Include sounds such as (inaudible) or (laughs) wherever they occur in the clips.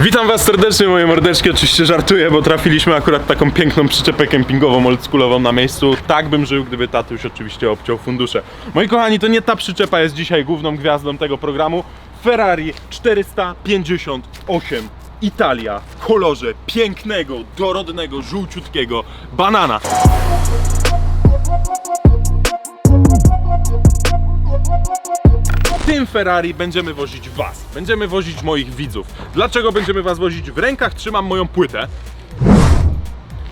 Witam was serdecznie, moje mordeczki. Oczywiście żartuję, bo trafiliśmy akurat taką piękną przyczepę kempingową, oldschoolową na miejscu. Tak bym żył, gdyby tatuś oczywiście obciął fundusze. Moi kochani, to nie ta przyczepa jest dzisiaj główną gwiazdą tego programu. Ferrari 458 Italia w kolorze pięknego, dorodnego, żółciutkiego banana. Tym Ferrari będziemy wozić Was. Będziemy wozić moich widzów. Dlaczego będziemy Was wozić? W rękach trzymam moją płytę.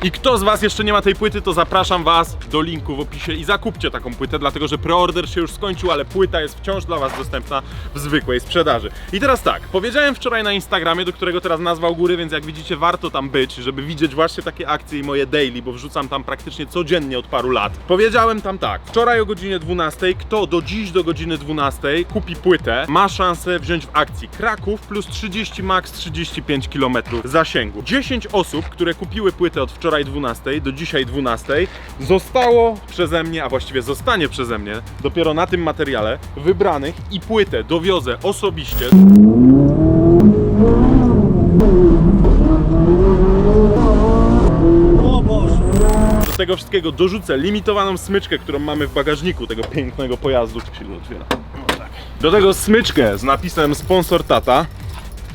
I kto z Was jeszcze nie ma tej płyty, to zapraszam Was do linku w opisie i zakupcie taką płytę, dlatego że preorder się już skończył, ale płyta jest wciąż dla Was dostępna w zwykłej sprzedaży. I teraz tak, powiedziałem wczoraj na Instagramie, do którego teraz nazwał góry, więc jak widzicie, warto tam być, żeby widzieć właśnie takie akcje i moje daily, bo wrzucam tam praktycznie codziennie od paru lat. Powiedziałem tam tak, wczoraj o godzinie 12, kto do dziś do godziny 12 kupi płytę, ma szansę wziąć w akcji Kraków plus 30 max 35 km zasięgu. 10 osób, które kupiły płytę od wczoraj 12 do dzisiaj 12 zostało przeze mnie, a właściwie zostanie przeze mnie dopiero na tym materiale wybranych i płytę dowiozę osobiście Do tego wszystkiego dorzucę limitowaną smyczkę, którą mamy w bagażniku tego pięknego pojazdu. Otwiera? Tak. Do tego smyczkę z napisem sponsor tata.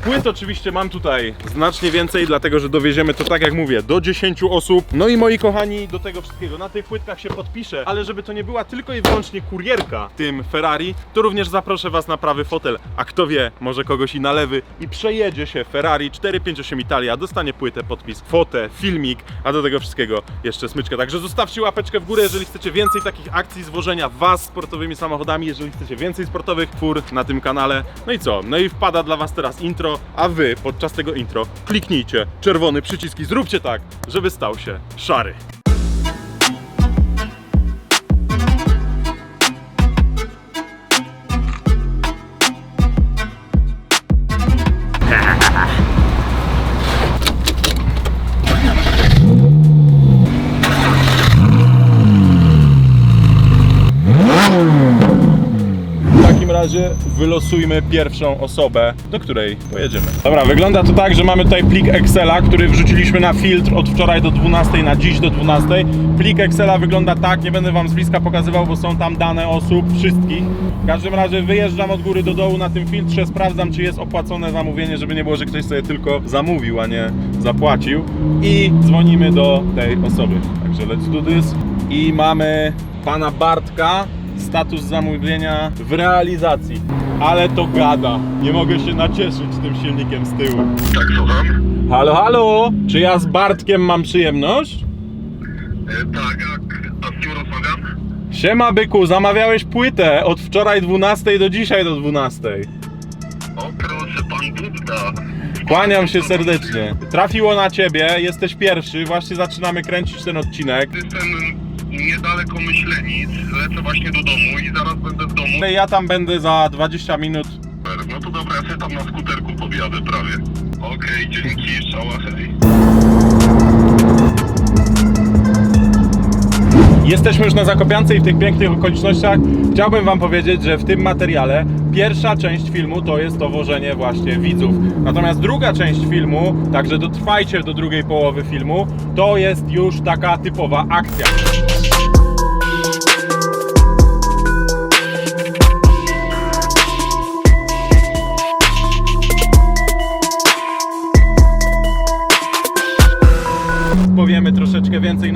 Płyt oczywiście mam tutaj znacznie więcej, dlatego że dowieziemy to tak jak mówię, do 10 osób. No i moi kochani, do tego wszystkiego na tych płytkach się podpiszę, ale żeby to nie była tylko i wyłącznie kurierka tym Ferrari, to również zaproszę Was na prawy fotel. A kto wie, może kogoś i na lewy i przejedzie się Ferrari 458 Italia, dostanie płytę, podpis, fotę, filmik, a do tego wszystkiego jeszcze smyczkę. Także zostawcie łapeczkę w górę, jeżeli chcecie więcej takich akcji zwożenia Was sportowymi samochodami, jeżeli chcecie więcej sportowych fur na tym kanale. No i co? No i wpada dla Was teraz intro, a Wy podczas tego intro kliknijcie czerwony przycisk i zróbcie tak, żeby stał się szary. Razie wylosujmy pierwszą osobę, do której pojedziemy. Dobra, wygląda to tak, że mamy tutaj plik Excela, który wrzuciliśmy na filtr od wczoraj do 12 na dziś do 12. Plik Excela wygląda tak, nie będę wam z bliska pokazywał, bo są tam dane osób, wszystkich. W każdym razie wyjeżdżam od góry do dołu na tym filtrze, sprawdzam czy jest opłacone zamówienie, żeby nie było, że ktoś sobie tylko zamówił, a nie zapłacił. I dzwonimy do tej osoby. Także let's do this. I mamy pana Bartka, status zamówienia w realizacji. Ale to gada. Nie mogę się nacieszyć tym silnikiem z tyłu. Tak, słucham. Halo, halo! Czy ja z Bartkiem mam przyjemność? E, tak, a, a z kim rozmawiam? Siema byku, zamawiałeś płytę od wczoraj 12 do dzisiaj do 12. O proszę, pan Budda. Kłaniam się serdecznie. Trafiło na ciebie, jesteś pierwszy, właśnie zaczynamy kręcić ten odcinek. Jestem niedaleko Myślenic, lecę właśnie do domu i zaraz będę w domu. Ja tam będę za 20 minut. Super, No to dobra, ja sobie tam na skuterku podjadę prawie. Okej, dzięki, szała, hej. Jesteśmy już na Zakopiance i w tych pięknych okolicznościach chciałbym Wam powiedzieć, że w tym materiale pierwsza część filmu to jest to wożenie właśnie widzów. Natomiast druga część filmu, także dotrwajcie do drugiej połowy filmu, to jest już taka typowa akcja.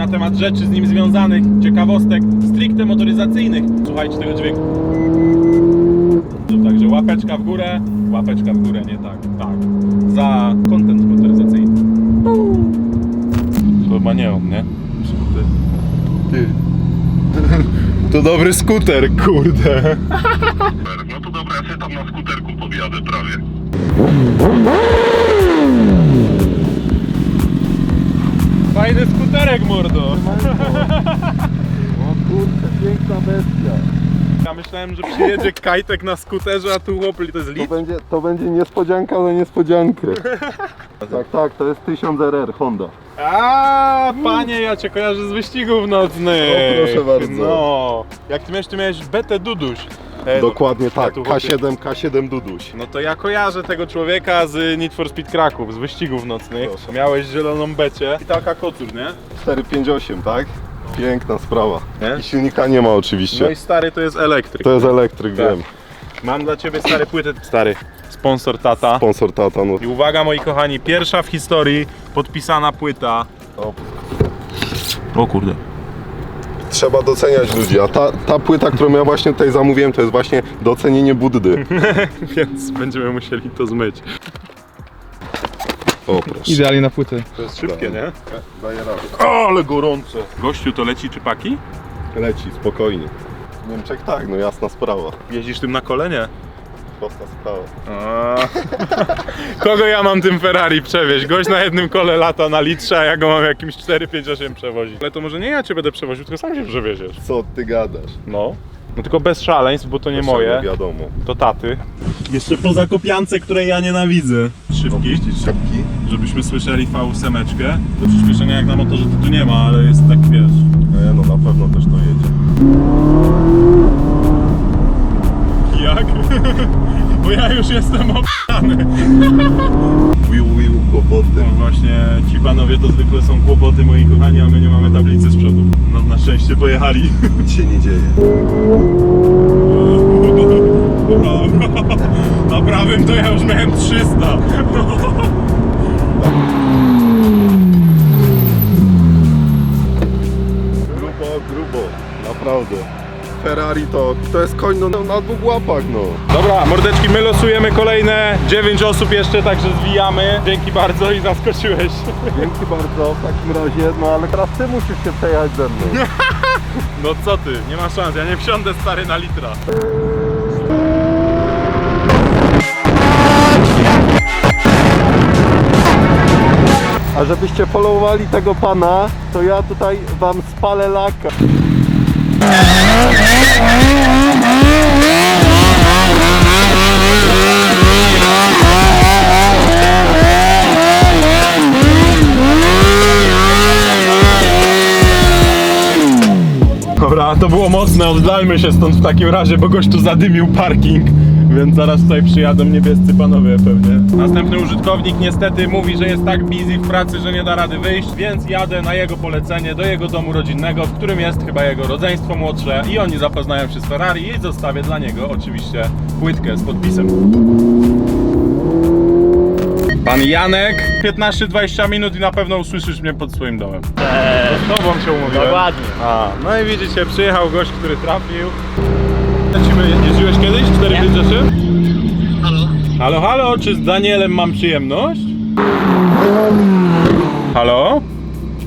Na temat rzeczy z nim związanych, ciekawostek stricte motoryzacyjnych. Słuchajcie tego dźwięku. Także łapeczka w górę, łapeczka w górę, nie tak, tak. Za content motoryzacyjny. To chyba nie on, nie? Ty. To dobry skuter, kurde. No to dobra, ja sobie tam na skuterku podjadę prawie. Fajny skuterek, mordo. O kurczę, piękna bestia. Ja myślałem, że przyjedzie kajtek na skuterze, a tu chłop, to jest To lit. będzie, to będzie niespodzianka na niespodziankę. (laughs) tak, tak, to jest 1000 RR Honda. A, panie, ja cię kojarzę z wyścigów nocnych. O, proszę bardzo. No, jak ty miałeś, ty miałeś betę Duduś. E, Dokładnie tak, tu chłopie. K7, K7 Duduś. No to ja kojarzę tego człowieka z Need for Speed Kraków, z wyścigów nocnych. Proszę. Miałeś zieloną becie i taka kocur, nie? 458, tak? Piękna sprawa. Nie? I silnika nie ma No oczywiście. i stary to jest elektryk. To jest elektryk, Tak. wiem. Mam dla ciebie stary płytę. Stary, sponsor tata. Sponsor tata, no. I uwaga moi kochani, pierwsza w historii podpisana płyta. O, O kurde. Trzeba doceniać ludzi, a ta, ta płyta, którą ja właśnie tutaj zamówiłem, to jest właśnie docenienie Buddy. (laughs) Więc będziemy musieli to zmyć. O, proszę. Idealnie na płytę. To jest szybkie, nie? Daję radę. O, ale gorące. Gościu, to leci czy paki? Leci, spokojnie. W Niemczech tak, no jasna sprawa. Jeździsz tym na kolenie? Prosta sprawa. A. (laughs) Kogo ja mam tym Ferrari przewieźć? Gość na jednym kole lata na litrze, a ja go mam jakimś 458 przewozić. Ale to może nie ja cię będę przewoził, tylko sam się przewieziesz. Co ty gadasz? No. No tylko bez szaleństw, bo to nie moje, Wiadomo. to taty. Jeszcze po zakopiance, której ja nienawidzę. Szybki, Opuścić szybki. żebyśmy słyszeli V8. Do przyspieszenia jak na motorze to tu nie ma, ale jest tak wiesz. Nie, no na pewno też to jedzie. Jak? (laughs) Bo ja już jestem opany. (laughs) Wiu, wiu, kłopoty. No właśnie, ci panowie to zwykle są kłopoty moi kochani, a my nie mamy tablicy z przodu. No na szczęście pojechali. (laughs) Nic się nie dzieje. Na prawym to ja już miałem 300. Grubo, grubo. Naprawdę. Ferrari to, to jest koń no, na dwóch łapach, no. Dobra, mordeczki, my losujemy kolejne 9 osób jeszcze, także zwijamy. Dzięki bardzo i zaskoczyłeś. Dzięki bardzo w takim razie, no ale teraz ty musisz się przejechać ze mną. (laughs) No co ty, nie ma szans, ja nie wsiądę stary na litra. A żebyście followowali tego pana, to ja tutaj wam spalę laka. Dobra, to było mocne, oddalmy się stąd w takim razie, bo gość tu zadymił parking. Więc zaraz tutaj przyjadą niebiescy panowie pewnie. Następny użytkownik niestety mówi, że jest tak busy w pracy, że nie da rady wyjść, więc jadę na jego polecenie do jego domu rodzinnego, w którym jest chyba jego rodzeństwo młodsze i oni zapoznają się z Ferrari i zostawię dla niego oczywiście płytkę z podpisem. Pan Janek, 15-20 minut i na pewno usłyszysz mnie pod swoim domem. Z tobą się umówiłem. Dokładnie. A, no i widzicie, przyjechał gość, który trafił. Lecimy, jeździłeś kiedyś 458? Halo? Halo, halo, czy z Danielem mam przyjemność? Halo?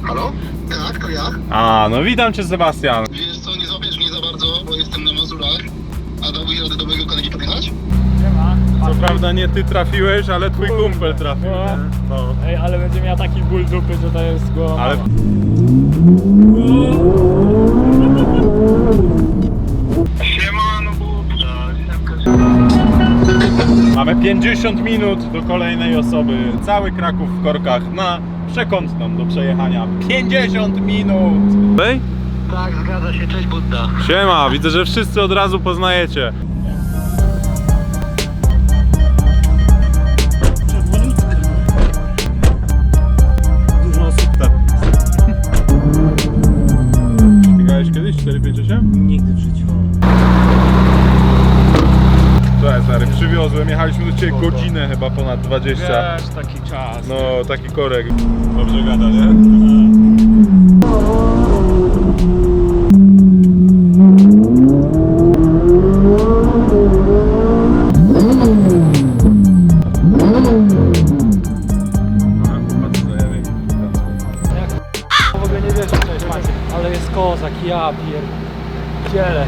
Halo? Tak, to ja. A, no witam cię Sebastian. Wiesz co, nie złapiesz mnie za bardzo, bo jestem na Mazurach. A dałbyś radę do mojego kolegi podjechać? Co prawda nie ty trafiłeś, ale twój kumpel trafił. nie? No. Ej, ale będzie miała taki ból dupy, że to jest go. Ale... Mamy 50 minut do kolejnej osoby. Cały Kraków w korkach na przekątną do przejechania. 50 minut! Ej? Tak, zgadza się, cześć Budda. Siema, widzę, że wszyscy od razu poznajecie. Ciebie godzinę chyba ponad 20. Wiesz, taki czas. No, taki korek. Dobrze gada, nie? W ogóle nie wiesz, co jest ale jest kozak, ja pierdzielę.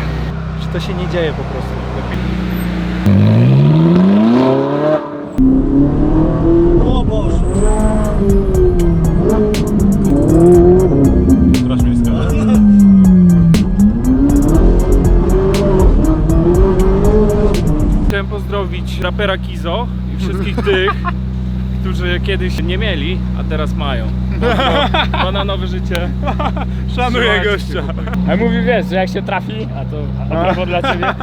Czy to się nie dzieje po prostu. O Boże. Miejska. pozdrowić rapera Kizo i wszystkich (laughs) tych, którzy kiedyś nie mieli, a teraz mają. Bananowe, bananowe życie. Szanuję Trzymajcie gościa. A mówi, wiesz, że jak się trafi, a to a propos dla ciebie.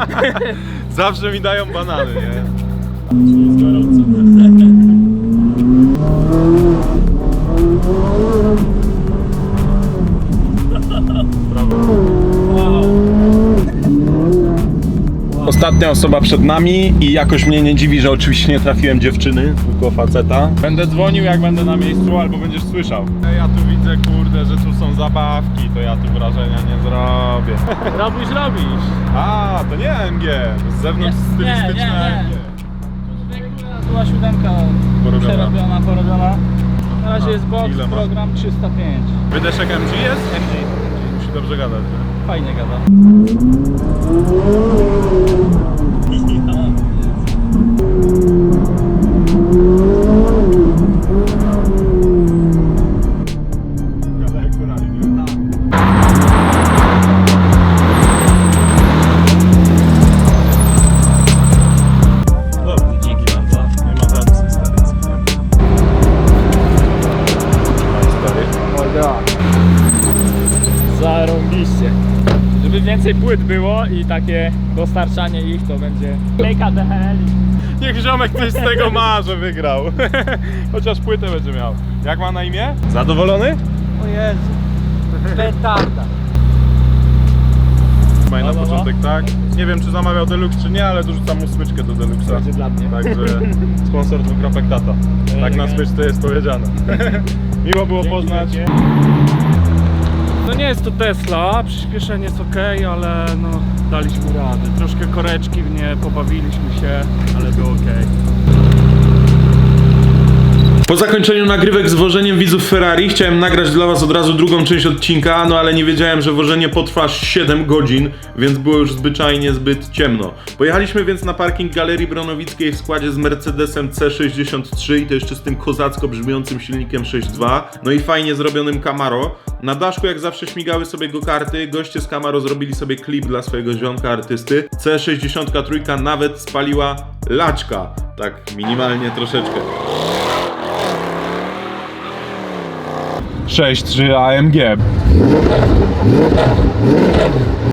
(laughs) Zawsze mi dają banany, nie? Ostatnia osoba przed nami i jakoś mnie nie dziwi, że oczywiście nie trafiłem dziewczyny, tylko faceta. Będę dzwonił jak będę na miejscu albo będziesz słyszał. Ja tu widzę, kurde, że tu są zabawki, to ja tu wrażenia nie zrobię. Robisz, robisz. A, to nie to z zewnątrz Nie, nie, stylistyczne nie. To była siódemka Porobiona. przerobiona, porobiona. Na razie jest box, ile ma? program 305. Wydeszek MG jest? MG. Musi dobrze gadać. nie? Fajnie. Gada takie dostarczanie ich to będzie Lejka DHL. Niech ziomek coś z tego ma, że wygrał. (laughs) Chociaż płytę będzie miał. Jak ma na imię? Zadowolony? O Jezu. Petarda. Maj na No, no, no. początek, tak? Nie wiem, czy zamawiał Deluxe, czy nie, ale dorzucam mu smyczkę do Deluxa. Będzie dla mnie. Także (laughs) sponsor dwukropek tata. Tak na smyczce jest powiedziane. (laughs) Miło było poznać. No nie jest to Tesla, przyspieszenie jest ok, ale no daliśmy radę. Troszkę koreczki w nie, pobawiliśmy się, ale było ok. Po zakończeniu nagrywek z wożeniem widzów Ferrari chciałem nagrać dla was od razu drugą część odcinka, no ale nie wiedziałem, że wożenie potrwa 7 godzin, więc było już zwyczajnie zbyt ciemno. Pojechaliśmy więc na parking Galerii Bronowickiej w składzie z Mercedesem C63 i to jeszcze z tym kozacko brzmiącym silnikiem 6.2, no i fajnie zrobionym Camaro. Na daszku jak zawsze śmigały sobie go karty, goście z Camaro zrobili sobie klip dla swojego ziomka artysty. C63 nawet spaliła laczka, tak minimalnie troszeczkę. 6.3 AMG.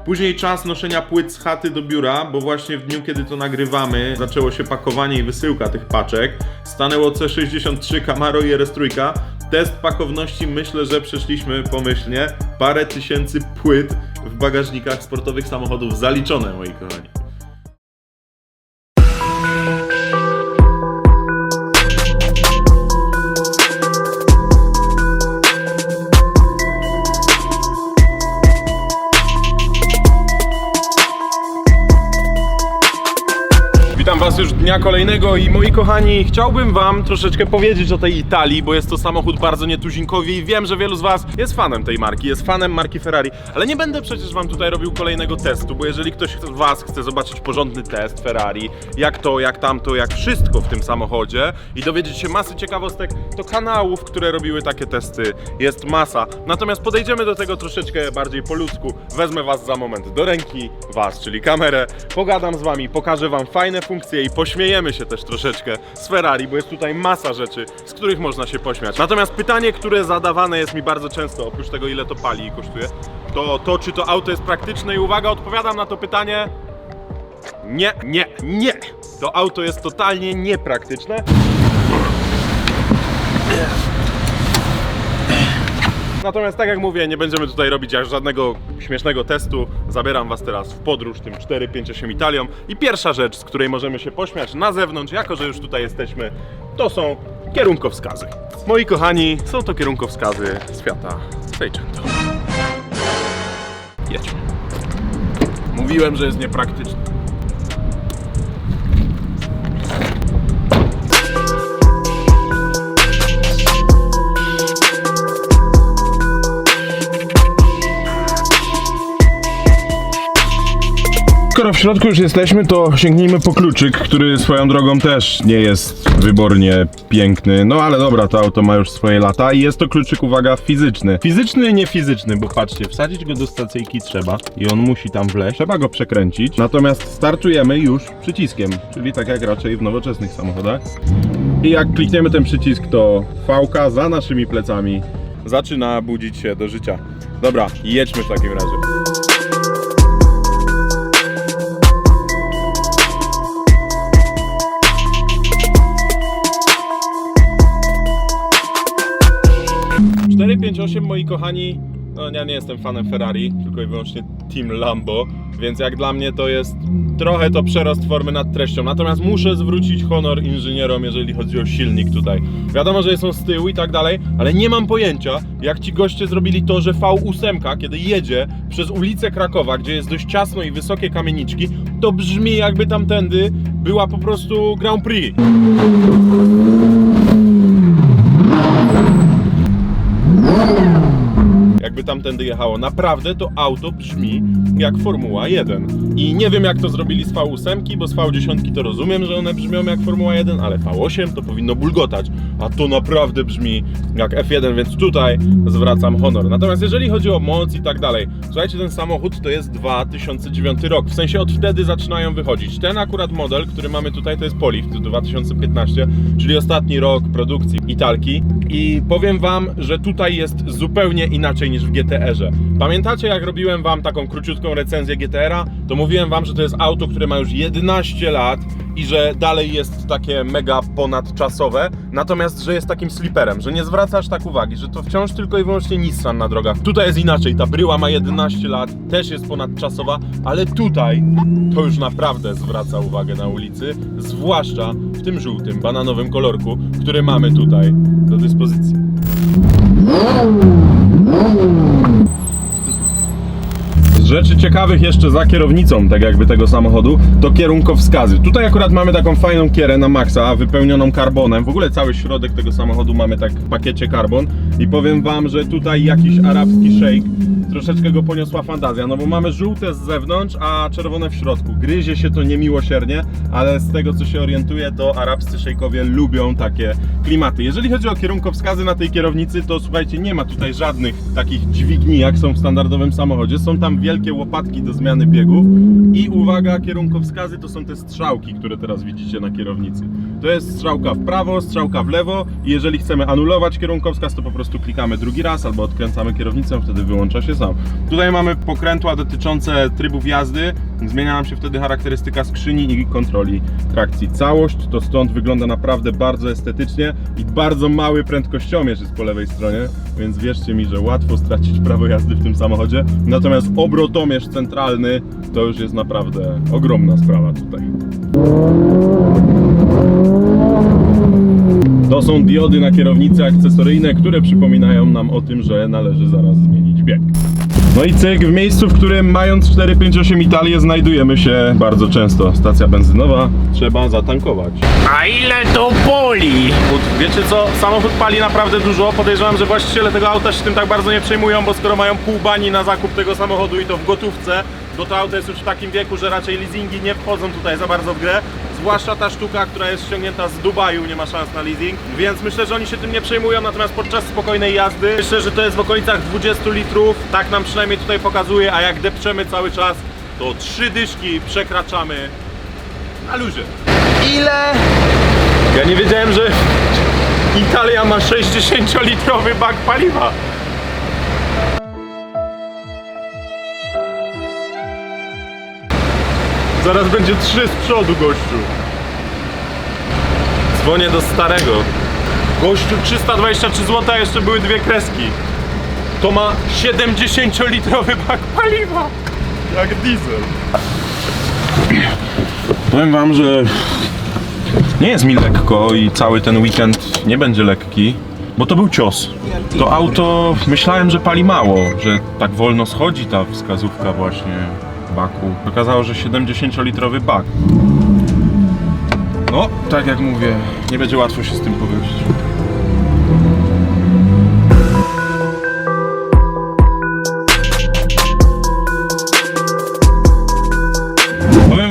Później czas noszenia płyt z chaty do biura, bo właśnie w dniu, kiedy to nagrywamy, zaczęło się pakowanie i wysyłka tych paczek. Stanęło C63 Camaro i RS3. Test pakowności myślę, że przeszliśmy pomyślnie. Parę tysięcy płyt w bagażnikach sportowych samochodów zaliczone, moi kochani. Dnia kolejnego i moi kochani, chciałbym Wam troszeczkę powiedzieć o tej Italii, bo jest to samochód bardzo nietuzinkowy i wiem, że wielu z Was jest fanem tej marki, jest fanem marki Ferrari, ale nie będę przecież Wam tutaj robił kolejnego testu, bo jeżeli ktoś z Was chce zobaczyć porządny test Ferrari, jak to, jak tamto, jak wszystko w tym samochodzie i dowiedzieć się masy ciekawostek, to kanałów, które robiły takie testy jest masa. Natomiast podejdziemy do tego troszeczkę bardziej po ludzku. Wezmę Was za moment do ręki, Was, czyli kamerę, pogadam z Wami, pokażę Wam fajne funkcje i pośmiejemy się też troszeczkę z Ferrari, bo jest tutaj masa rzeczy, z których można się pośmiać. Natomiast pytanie, które zadawane jest mi bardzo często, oprócz tego ile to pali i kosztuje, to to, czy to auto jest praktyczne i uwaga, odpowiadam na to pytanie. Nie, nie, nie! To auto jest totalnie niepraktyczne. Natomiast tak jak mówię, nie będziemy tutaj robić aż żadnego śmiesznego testu. Zabieram Was teraz w podróż tym 4-5-8 Italią. I pierwsza rzecz, z której możemy się pośmiać na zewnątrz, jako że już tutaj jesteśmy, to są kierunkowskazy. Moi kochani, są to kierunkowskazy świata Seicento. Jedźmy. Mówiłem, że jest niepraktyczny. Środku już jesteśmy, to sięgnijmy po kluczyk, który swoją drogą też nie jest wybornie piękny. No ale dobra, to auto ma już swoje lata i jest to kluczyk, uwaga, fizyczny. Fizyczny, nie fizyczny, bo patrzcie, wsadzić go do stacyjki trzeba i on musi tam wleźć, trzeba go przekręcić. Natomiast startujemy już przyciskiem, czyli tak jak raczej w nowoczesnych samochodach. I jak klikniemy ten przycisk, to fałka za naszymi plecami zaczyna budzić się do życia. Dobra, jedźmy w takim razie. Cztery, pięć, osiem, moi kochani, no ja nie jestem fanem Ferrari, tylko i wyłącznie Team Lambo, więc jak dla mnie to jest trochę to przerost formy nad treścią. Natomiast muszę zwrócić honor inżynierom, jeżeli chodzi o silnik tutaj. Wiadomo, że są z tyłu i tak dalej, ale nie mam pojęcia, jak ci goście zrobili to, że V8, kiedy jedzie przez ulicę Krakowa, gdzie jest dość ciasno i wysokie kamieniczki, to brzmi jakby tamtędy była po prostu Grand Prix. Thank. Jakby tamtędy jechało. Naprawdę to auto brzmi jak Formuła 1. I nie wiem jak to zrobili z V8, bo z V10 to rozumiem, że one brzmią jak Formuła 1, ale V8 to powinno bulgotać. A to naprawdę brzmi jak F1, więc tutaj zwracam honor. Natomiast jeżeli chodzi o moc i tak dalej, słuchajcie, ten samochód to jest 2009 rok. W sensie od wtedy zaczynają wychodzić. Ten akurat model, który mamy tutaj, to jest Polift 2015, czyli ostatni rok produkcji Italki. I powiem wam, że tutaj jest zupełnie inaczej niż w GTR-ze. Pamiętacie, jak robiłem wam taką króciutką recenzję GTR-a? To mówiłem wam, że to jest auto, które ma już 11 lat i że dalej jest takie mega ponadczasowe, natomiast, że jest takim sliperem, że nie zwracasz tak uwagi, że to wciąż tylko i wyłącznie Nissan na drogach. Tutaj jest inaczej, ta bryła ma 11 lat, też jest ponadczasowa, ale tutaj to już naprawdę zwraca uwagę na ulicy, zwłaszcza w tym żółtym, bananowym kolorku, który mamy tutaj do dyspozycji. Mm. Rzeczy ciekawych jeszcze za kierownicą, tak jakby tego samochodu, to kierunkowskazy. Tutaj akurat mamy taką fajną kierę na maksa, wypełnioną karbonem. W ogóle cały środek tego samochodu mamy tak w pakiecie karbon. I powiem wam, że tutaj jakiś arabski shake troszeczkę go poniosła fantazja, no bo mamy żółte z zewnątrz, a czerwone w środku. Gryzie się to niemiłosiernie, ale z tego co się orientuję, to arabscy szejkowie lubią takie klimaty. Jeżeli chodzi o kierunkowskazy na tej kierownicy, to słuchajcie, nie ma tutaj żadnych takich dźwigni, jak są w standardowym samochodzie. Są tam wielkie łopatki do zmiany biegów i uwaga, kierunkowskazy to są te strzałki, które teraz widzicie na kierownicy. To jest strzałka w prawo, strzałka w lewo i jeżeli chcemy anulować kierunkowskaz, to po prostu klikamy drugi raz albo odkręcamy kierownicę, wtedy wyłącza się sam. Tutaj mamy pokrętła dotyczące trybów jazdy. Zmienia nam się wtedy charakterystyka skrzyni i kontroli trakcji. Całość to stąd wygląda naprawdę bardzo estetycznie i bardzo mały prędkościomierz jest po lewej stronie, więc wierzcie mi, że łatwo stracić prawo jazdy w tym samochodzie. Natomiast obrotomierz centralny to już jest naprawdę ogromna sprawa tutaj. To są diody na kierownicy akcesoryjne, które przypominają nam o tym, że należy zaraz zmienić bieg. No i cyk, w miejscu, w którym mając 458 Italię znajdujemy się bardzo często. Stacja benzynowa, trzeba zatankować. A ile to boli? Wiecie co, samochód pali naprawdę dużo. Podejrzewam, że właściciele tego auta się tym tak bardzo nie przejmują, bo skoro mają pół bani na zakup tego samochodu i to w gotówce, to to auto jest już w takim wieku, że raczej leasingi nie wchodzą tutaj za bardzo w grę. Zwłaszcza ta sztuka, która jest ściągnięta z Dubaju, nie ma szans na leasing, więc myślę, że oni się tym nie przejmują, natomiast podczas spokojnej jazdy myślę, że to jest w okolicach 20 litrów, tak nam przynajmniej tutaj pokazuje, a jak depczemy cały czas, to trzy dyszki przekraczamy na luzie. Ile? Ja nie wiedziałem, że Italia ma 60-litrowy bak paliwa. Zaraz będzie trzy z przodu, gościu. Dzwonię do starego. Gościu, 323 zł, a jeszcze były dwie kreski. To ma 70-litrowy bak paliwa. Jak diesel. Powiem wam, że nie jest mi lekko i cały ten weekend nie będzie lekki, bo to był cios. To auto myślałem, że pali mało, że tak wolno schodzi ta wskazówka właśnie baku. Okazało, że 70-litrowy bak. No, tak jak mówię, nie będzie łatwo się z tym pogodzić.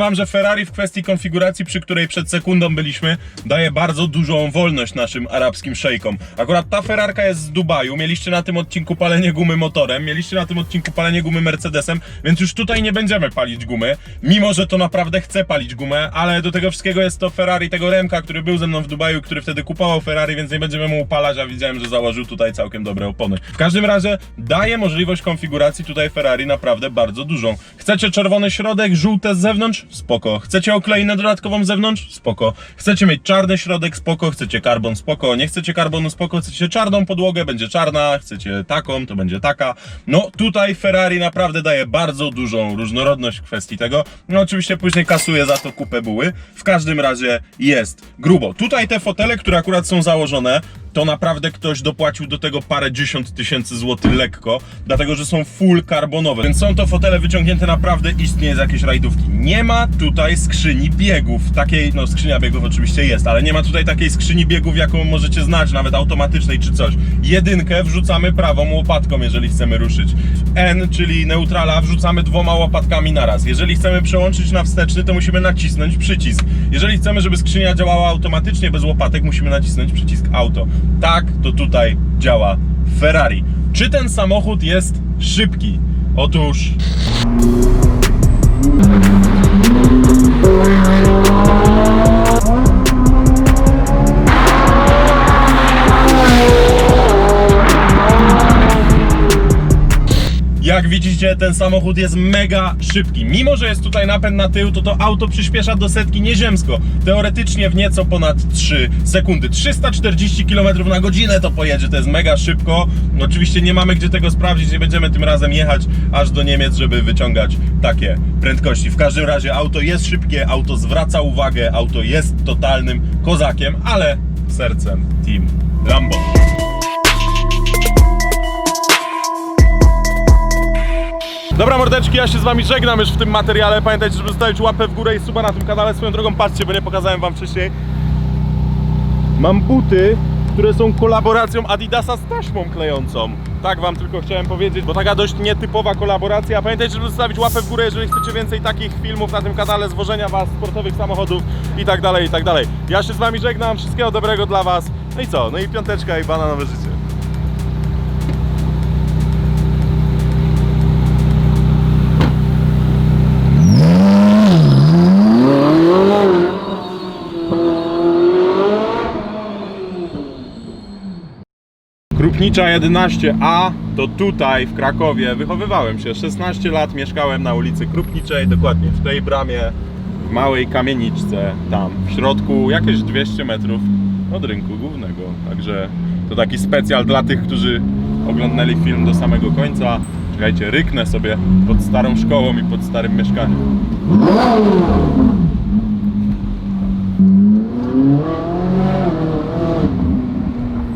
Wam, że Ferrari w kwestii konfiguracji, przy której przed sekundą byliśmy, daje bardzo dużą wolność naszym arabskim szejkom. Akurat ta Ferrarka jest z Dubaju, mieliście na tym odcinku palenie gumy motorem, mieliście na tym odcinku palenie gumy Mercedesem, więc już tutaj nie będziemy palić gumy, mimo że to naprawdę chce palić gumę, ale do tego wszystkiego jest to Ferrari tego Remka, który był ze mną w Dubaju, który wtedy kupował Ferrari, więc nie będziemy mu upalać, a widziałem, że założył tutaj całkiem dobre opony. W każdym razie daje możliwość konfiguracji tutaj Ferrari naprawdę bardzo dużą. Chcecie czerwony środek, żółte z zewnątrz? Spoko. Chcecie okleinę dodatkową z zewnątrz? Spoko. Chcecie mieć czarny środek? Spoko. Chcecie karbon? Spoko. Nie chcecie karbonu? Spoko. Chcecie czarną podłogę? Będzie czarna. Chcecie taką? To będzie taka. No tutaj Ferrari naprawdę daje bardzo dużą różnorodność w kwestii tego. No oczywiście później kasuje za to kupę buły. W każdym razie jest grubo. Tutaj te fotele, które akurat są założone, to naprawdę ktoś dopłacił do tego parę dziesiąt tysięcy złotych lekko, dlatego że są full karbonowe, więc są to fotele wyciągnięte naprawdę istnieje z jakiejś rajdówki. Nie ma tutaj skrzyni biegów, takiej, no skrzynia biegów oczywiście jest, ale nie ma tutaj takiej skrzyni biegów, jaką możecie znać, nawet automatycznej czy coś. Jedynkę wrzucamy prawą łopatką, jeżeli chcemy ruszyć. N, czyli neutrala, wrzucamy dwoma łopatkami naraz. Jeżeli chcemy przełączyć na wsteczny, to musimy nacisnąć przycisk. Jeżeli chcemy, żeby skrzynia działała automatycznie bez łopatek, musimy nacisnąć przycisk auto. Tak to tutaj działa Ferrari. Czy ten samochód jest szybki? Otóż Jak widzicie, ten samochód jest mega szybki. Mimo, że jest tutaj napęd na tył, to to auto przyspiesza do setki nieziemsko. Teoretycznie w nieco ponad 3 sekundy. 340 km na godzinę to pojedzie, to jest mega szybko. Oczywiście nie mamy gdzie tego sprawdzić, nie będziemy tym razem jechać aż do Niemiec, żeby wyciągać takie prędkości. W każdym razie auto jest szybkie, auto zwraca uwagę, auto jest totalnym kozakiem, ale sercem Team Lambo. Dobra mordeczki, ja się z wami żegnam już w tym materiale. Pamiętajcie, żeby zostawić łapę w górę i suba na tym kanale. Swoją drogą patrzcie, bo nie pokazałem wam wcześniej. Mam buty, które są kolaboracją Adidasa z taśmą klejącą. Tak wam tylko chciałem powiedzieć, bo taka dość nietypowa kolaboracja. Pamiętajcie, żeby zostawić łapę w górę, jeżeli chcecie więcej takich filmów na tym kanale, zwożenia was, sportowych samochodów i tak dalej, i tak dalej. Ja się z wami żegnam, wszystkiego dobrego dla was. No i co? No i piąteczka i bananowe życie. Krupnicza 11A to tutaj w Krakowie wychowywałem się. 16 lat mieszkałem na ulicy Krupniczej, dokładnie w tej bramie, w małej kamieniczce, tam w środku, jakieś 200 metrów od rynku głównego. Także to taki specjal dla tych, którzy oglądali film do samego końca. Czekajcie, ryknę sobie pod starą szkołą i pod starym mieszkaniem.